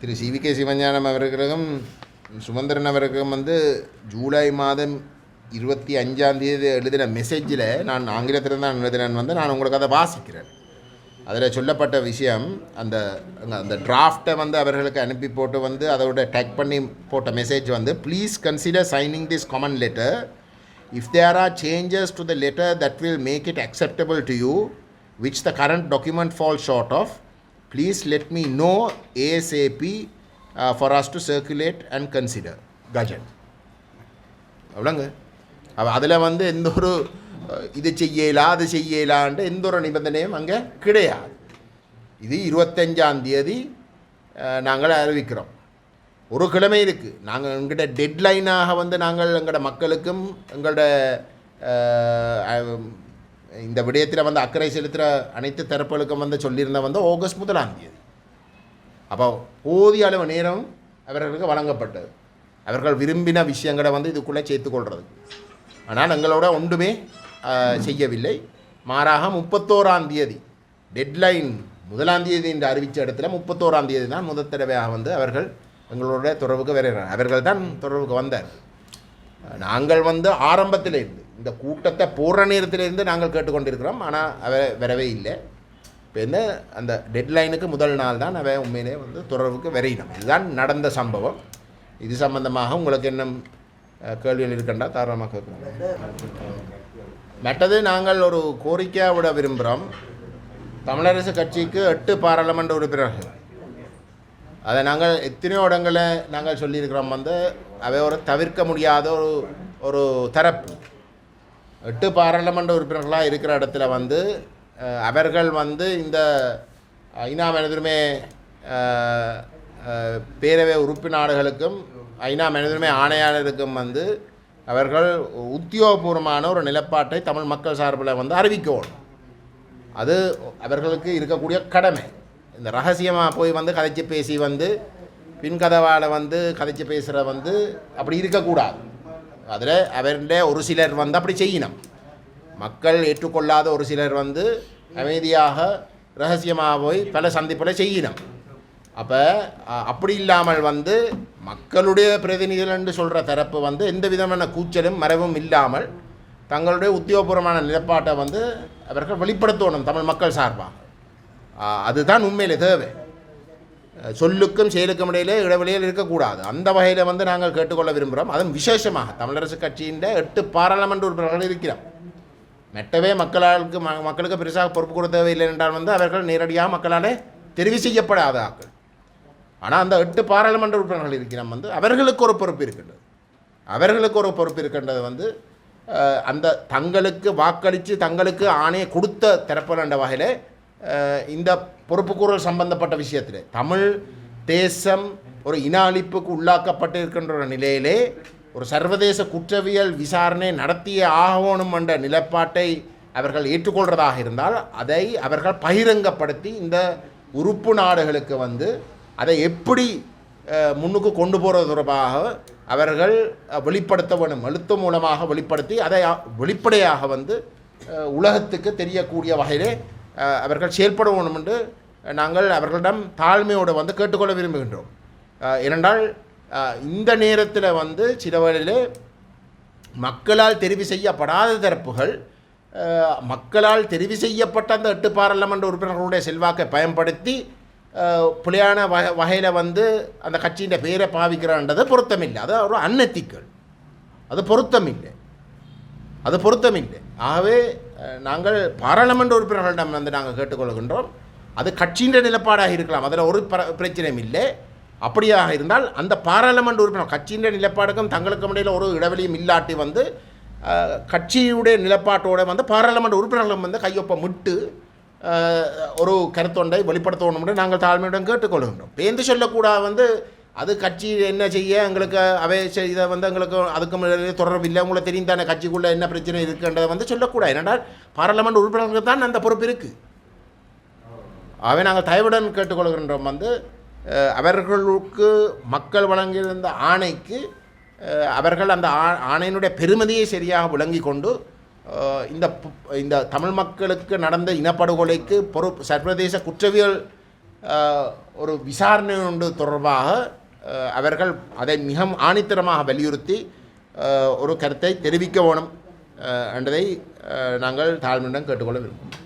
திரு CV K Sivagnanam அவர்களும் சுமந்திரன் அவர்களும் வந்து ஜூலை மாதம் இருபத்தி அஞ்சாம் தேதி எழுதின மெசேஜில் நான் ஆங்கிலத்தில் தான் எழுதினேன் வந்து நான் உங்களுக்கு அதை வாசிக்கிறேன். அதில் சொல்லப்பட்ட விஷயம் அந்த அந்த டிராஃப்டை வந்து அவர்களுக்கு அனுப்பி போட்டு வந்து அதோட டேக் பண்ணி போட்ட மெசேஜ் வந்து please consider signing this common letter if there are changes to the letter that will make it acceptable to you which the current document fall short of please let me know ASAP uh, for us to circulate and consider. அவ்வளோங்க அவ அதில் வந்து எந்த ஒரு இது செய்யலா அது செய்யலான்ட்டு எந்த ஒரு நிபந்தனையும் அங்கே கிடையாது. இது இருபத்தஞ்சாம் தேதி நாங்கள் அறிவிக்கிறோம். ஒரு கிழமை இருக்குது நாங்கள் எங்கள்கிட்ட டெட்லைனாக வந்து நாங்கள் எங்களோட மக்களுக்கும் எங்களோட இந்த விடயத்தில் வந்து அக்கறை செலுத்துகிற அனைத்து தரப்புகளுக்கும் வந்து சொல்லியிருந்த வந்து ஆகஸ்ட் முதலாம் தேதி. அப்போ போதிய அளவு நேரம் அவர்களுக்கு வழங்கப்பட்டது. அவர்கள் விரும்பின விஷயங்களை வந்து இதுக்குள்ளே சேர்த்துக்கொள்கிறது ஆனால் எங்களோட ஒன்றுமே செய்யவில்லை. மாறாக முப்பத்தோராம் தேதி டெட்லைன் முதலாம் தேதி என்று அறிவித்த இடத்துல முப்பத்தோராம் தேதி தான் முதல் தடவையாக வந்து அவர்கள் எங்களோட தொடர்புக்கு வருகிறார். அவர்கள் தான் தொடர்புக்கு வந்தார் நாங்கள் வந்து ஆரம்பத்தில் இருந்து இந்த கூட்டத்தை போடுற நேரத்திலிருந்து நாங்கள் கேட்டுக்கொண்டிருக்கிறோம். ஆனால் அவ வரவே இல்லை. இப்போ என்ன அந்த டெட்லைனுக்கு முதல் நாள் தான் அவன் உண்மையிலே வந்து தொடர்புக்கு வரையினோம் இதுதான் நடந்த சம்பவம். இது சம்பந்தமாக உங்களுக்கு என்ன கேள்விகள் இருக்கண்டா தாராளமாக கேட்கலாம். மற்றது நாங்கள் ஒரு கோரிக்கையாக விட விரும்புகிறோம் தமிழரசு கட்சிக்கு எட்டு பாராளுமன்ற உறுப்பினர்கள். அதை நாங்கள் எத்தனையோ இடங்களில் நாங்கள் சொல்லியிருக்கிறோம் வந்து அவை ஒரு தவிர்க்க முடியாத ஒரு ஒரு தரப்பு. எட்டு பாராளுமன்ற உறுப்பினர்களாக இருக்கிற இடத்துல வந்து அவர்கள் வந்து இந்த ஐநா மனிதருமே பேரவை உறுப்பினர்களுக்கும் ஐநா மனிதருமே ஆணையாளருக்கும் வந்து அவர்கள் உத்தியோகபூர்வமான ஒரு நிலப்பாட்டை தமிழ் மக்கள் சார்பில் வந்து அறிவிக்கணும். அது அவர்களுக்கு இருக்கக்கூடிய கடமை. இந்த ரகசியமாக போய் வந்து கதைச்சு பேசி வந்து பின்கதவால் வந்து கதைச்சு பேசுகிற வந்து அப்படி இருக்கக்கூடாது. அதில் அவருடைய ஒரு சிலர் வந்து அப்படி செய்யணும். மக்கள் ஏற்றுக்கொள்ளாத ஒரு சிலர் வந்து அமைதியாக ரகசியமாக போய் பல சந்திப்பில் செய்யணும். அப்போ அப்படி இல்லாமல் வந்து மக்களுடைய பிரதிநிதிகள் என்று சொல்கிற தரப்பு வந்து எந்த விதமான கூச்சலும் மறைவும் இல்லாமல் தங்களுடைய உத்தியோகபூர்வமான நிலப்பாட்டை வந்து அவர்கள் வெளிப்படுத்தணும் தமிழ் மக்கள் சார்பாக. அதுதான் உண்மையிலே தேவை. சொல்லுக்கும் செயலுக்கும் இடையிலே இடைவெளியில் இருக்கக்கூடாது. அந்த வகையில் வந்து நாங்கள் கேட்டுக்கொள்ள விரும்புகிறோம். அதுவும் விசேஷமாக. தமிழரசு கட்சியின் எட்டு பாராளுமன்ற உறுப்பினர்கள் இருக்கிறோம் மெட்டவே மக்களுக்கு ம- மக்களுக்கு பெருசாக பொறுப்பு கொடுக்க தேவையில்லை என்றால் வந்து அவர்கள் நேரடியாக மக்களாலே தெரிவு செய்யப்படாத ஆக்கள். ஆனால் அந்த எட்டு பாராளுமன்ற உறுப்பினர்கள் இருக்கிறோம் வந்து அவர்களுக்கு ஒரு பொறுப்பு இருக்கின்றது. அவர்களுக்கு ஒரு பொறுப்பு இருக்கின்றது வந்து அந்த தங்களுக்கு வாக்களித்து தங்களுக்கு ஆணையை கொடுத்த தரப்பு என்ற வகையில் இந்த பொறுப்புக்கூறல் சம்பந்தப்பட்ட விஷயத்தில் தமிழ் தேசம் ஒரு இன அழிப்புக்கு உள்ளாக்கப்பட்டு இருக்கின்ற ஒரு நிலையிலே ஒரு சர்வதேச குற்றவியல் விசாரணை நடத்திய ஆகணும் என்ற நிலப்பாட்டை அவர்கள் ஏற்றுக்கொள்வதாக இருந்தால் அதை அவர்கள் பகிரங்கப்படுத்தி இந்த உறுப்பு நாடுகளுக்கு வந்து அதை எப்படி முன்னுக்கு கொண்டு போகிறது தொடர்பாக அவர்கள் வெளிப்படுத்த வேண்டும் எழுத்து மூலமாக வெளிப்படுத்தி அதை வெளிப்படையாக வந்து உலகத்துக்கு தெரியக்கூடிய வகையிலே அவர்கள் செயல்பட வேண்டும் என்று நாங்கள் அவர்களிடம் தாழ்மையோடு வந்து கேட்டுக்கொள்ள விரும்புகின்றோம். ஏனென்றால் இந்த நேரத்தில் வந்து சில மக்களால் தெரிவு செய்யப்படாத தரப்புகள் மக்களால் தெரிவு செய்யப்பட்ட அந்த எட்டு பாராளுமன்ற உறுப்பினர்களுடைய செல்வாக்கை பயன்படுத்தி புலியான வகை வகையில் வந்து அந்த கட்சியின் பேரை பாவிக்கிறான்றது பொருத்தமில்லை. அது ஒரு அன்னத்திக்கள் அது பொருத்தமில்லை. அது பொருத்தமில்லை. ஆகவே நாங்கள் பாராளுமன்ற உறுப்பினர்களிடம் வந்து நாங்கள் கேட்டுக்கொள்கின்றோம். அது கட்சியின் நிலப்பாடாக இருக்கலாம். அதில் ஒரு பிர பிரச்சனையும் இல்லை. அப்படியாக இருந்தால் அந்த பாராளுமன்ற உறுப்பினர் கட்சியின் நிலப்பாடுக்கும் தங்களுக்கும் இடையில் ஒரு இடைவெளியும் இல்லாட்டி வந்து கட்சியுடைய நிலப்பாட்டோட வந்து பாராளுமன்ற உறுப்பினர்களும் வந்து கையொப்பமிட்டு அஹ், ஒரு கருத்தொண்டை வெளிப்படுத்தணும் என்று நாங்கள் தாழ்மையுடன் கேட்டுக்கொள்கின்றோம். பேந்து சொல்லக்கூடாது வந்து அது கட்சி என்ன செய்ய எங்களுக்கு அவை இதை வந்து எங்களுக்கு அதுக்கும் இடையில தொடர்பு இல்லை. உங்களுக்கு தெரியும் தானே கட்சிக்குள்ளே என்ன பிரச்சனை இருக்குன்றதை வந்து சொல்லக்கூடாது. ஏனென்றால் பாராளுமன்ற உறுப்பினர்களுக்கு தான் அந்த பொறுப்பு இருக்குது அவை நாங்கள் தயவுடன் கேட்டுக்கொள்கின்றோம் வந்து அவர்களுக்கு மக்கள் வழங்கியிருந்த ஆணைக்கு அவர்கள் அந்த ஆ- ஆணையினுடைய பெருமதியை சரியாக விளங்கி கொண்டு இந்த இந்த தமிழ் மக்களுக்கு நடந்த இனப்படுகொலைக்கு பொறுப்பு சர்வதேச குற்றவியல் ஒரு விசாரணை ஒன்று தொடர்பாக அவர்கள் அதை மிக ஆணித்தரமாக வலியுறுத்தி ஒரு கருத்தை தெரிவிக்க வேணும் என்றதை நாங்கள் தாழ்மையிடம் கேட்டுக்கொள்ள விரும்புகிறோம்.